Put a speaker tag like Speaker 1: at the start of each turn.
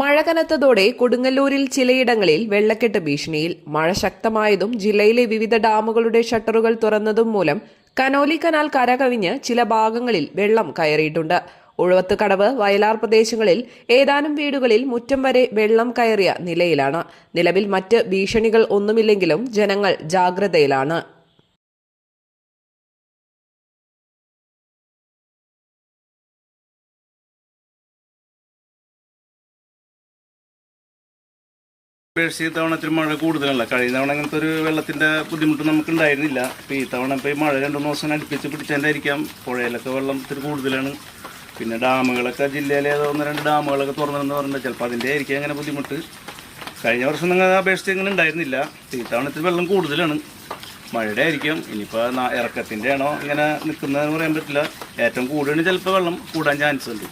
Speaker 1: മഴ കനത്തതോടെ കൊടുങ്ങല്ലൂരിൽ ചിലയിടങ്ങളിൽ വെള്ളക്കെട്ട് ഭീഷണിയിൽ. മഴ ശക്തമായതും ജില്ലയിലെ വിവിധ ഡാമുകളുടെ ഷട്ടറുകൾ തുറന്നതും മൂലം കനോലി കനാൽ കരകവിഞ്ഞ് ചില ഭാഗങ്ങളിൽ വെള്ളം കയറിയിട്ടുണ്ട്. ഉഴവത്ത് കടവ് വയലാർ പ്രദേശങ്ങളിൽ ഏതാനും വീടുകളിൽ മുറ്റം വരെ വെള്ളം കയറിയ നിലയിലാണ്. നിലവിൽ മറ്റ് ഭീഷണികൾ ഒന്നുമില്ലെങ്കിലും ജനങ്ങൾ ജാഗ്രതയിലാണ്.
Speaker 2: അപേക്ഷിച്ച് ഇത്തവണ ഇത്തിരി മഴ കൂടുതലല്ല. കഴിഞ്ഞ തവണ അങ്ങനത്തെ ഒരു വെള്ളത്തിന്റെ ബുദ്ധിമുട്ട് നമുക്ക് ഉണ്ടായിരുന്നില്ല ഇപ്പൊ ഈ തവണ ഇപ്പൊ ഈ മഴ രണ്ടു മൂന്ന് ദിവസം അടുപ്പിച്ച് പിടിച്ചതിന്റെയായിരിക്കാം പുഴയിലൊക്കെ വെള്ളം ഇത്തിരി കൂടുതലാണ്. പിന്നെ ഡാമുകളൊക്കെ ജില്ലയിലെ ഏതോ ഒന്ന് രണ്ട് ഡാമുകളൊക്കെ തുറന്നതെന്ന് പറഞ്ഞാൽ ചിലപ്പോൾ അതിന്റെ ആയിരിക്കും അങ്ങനെ ബുദ്ധിമുട്ട്. കഴിഞ്ഞ വർഷം നിങ്ങൾ അപേക്ഷിച്ച് ഇങ്ങനെ ഉണ്ടായിരുന്നില്ല. ഈ തവണ ഇത്തിരി വെള്ളം കൂടുതലാണ്. മഴയുടെ ആയിരിക്കും. ഇനിയിപ്പോൾ ഇറക്കത്തിന്റെ ആണോ ഇങ്ങനെ നിൽക്കുന്നതെന്ന് പറയാൻ പറ്റില്ല. ഏറ്റവും കൂടുതലാണ് ചിലപ്പോൾ വെള്ളം കൂടാൻ ചാൻസ് ഉണ്ട്.